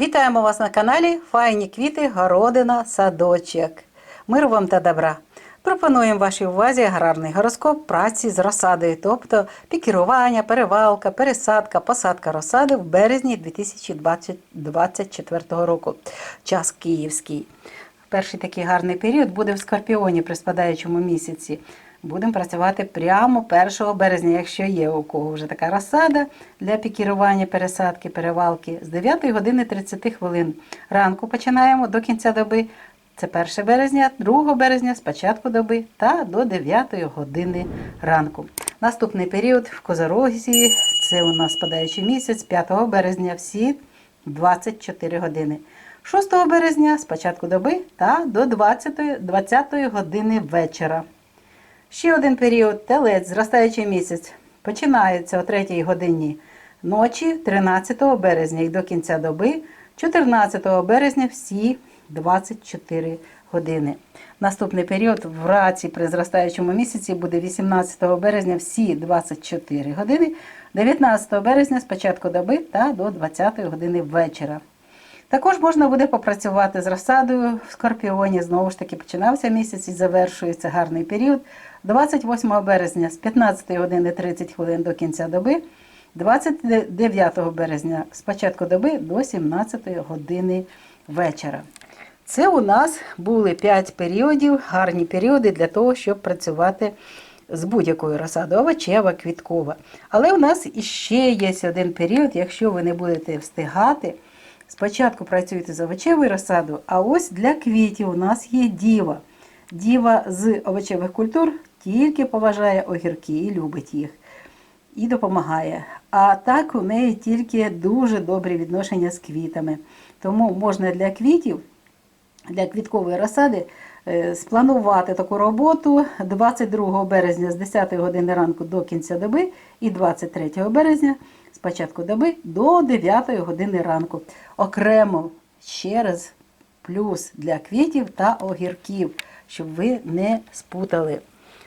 Вітаємо вас на каналі Файні квіти, городина, садочок. Миру вам та добра. Пропонуємо вашій увазі аграрний гороскоп праці з розсадою, тобто пікірування, перевалка, пересадка, посадка розсади в березні 2024 року. Час київський. Перший такий гарний період буде в Скорпіоні при спадаючому місяці. Будемо працювати прямо 1 березня, якщо є у кого вже така розсада для пікірування, пересадки, перевалки з 9 години 30 хвилин. Ранку починаємо до кінця доби. Це 1 березня, 2 березня з початку доби та до 9 години ранку. Наступний період в Козорозі це у нас спадаючий місяць, 5 березня всі 24 години. 6 березня з початку доби та до 20, 20 години вечора. Ще один період телець, зростаючий місяць, починається о 3 годині ночі, 13 березня і до кінця доби, 14 березня всі 24 години. Наступний період в раці при зростаючому місяці буде 18 березня всі 24 години, 19 березня з початку доби та до 20 години вечора. Також можна буде попрацювати з розсадою в Скорпіоні. Знову ж таки, починався місяць і завершується гарний період. 28 березня з 15 години 30 хвилин до кінця доби, 29 березня з початку доби до 17 години вечора. Це у нас були 5 періодів, гарні періоди для того, щоб працювати з будь-якою розсадою, овочева, квіткова. Але у нас іще є один період, якщо ви не будете встигати. Спочатку працюєте з овочевою розсадою, а ось для квітів у нас є діва. Діва з овочевих культур тільки поважає огірки і любить їх. І допомагає. А так у неї тільки дуже добрі відношення з квітами. Тому можна для квітів, для квіткової розсади спланувати таку роботу 22 березня з 10 години ранку до кінця доби і 23 березня з початку доби до 9 години ранку. Окремо ще раз плюс для квітів та огірків, щоб ви не спутали.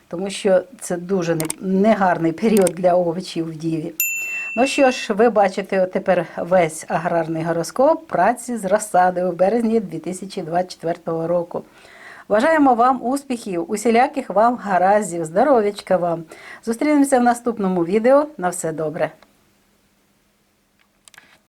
Тому що це дуже негарний період для овочів в діві. Ну що ж, ви бачите тепер весь аграрний гороскоп праці з розсадою в березні 2024 року. Бажаємо вам успіхів, усіляких вам гараздів, здоров'ячка вам. Зустрінемося в наступному відео. На все добре.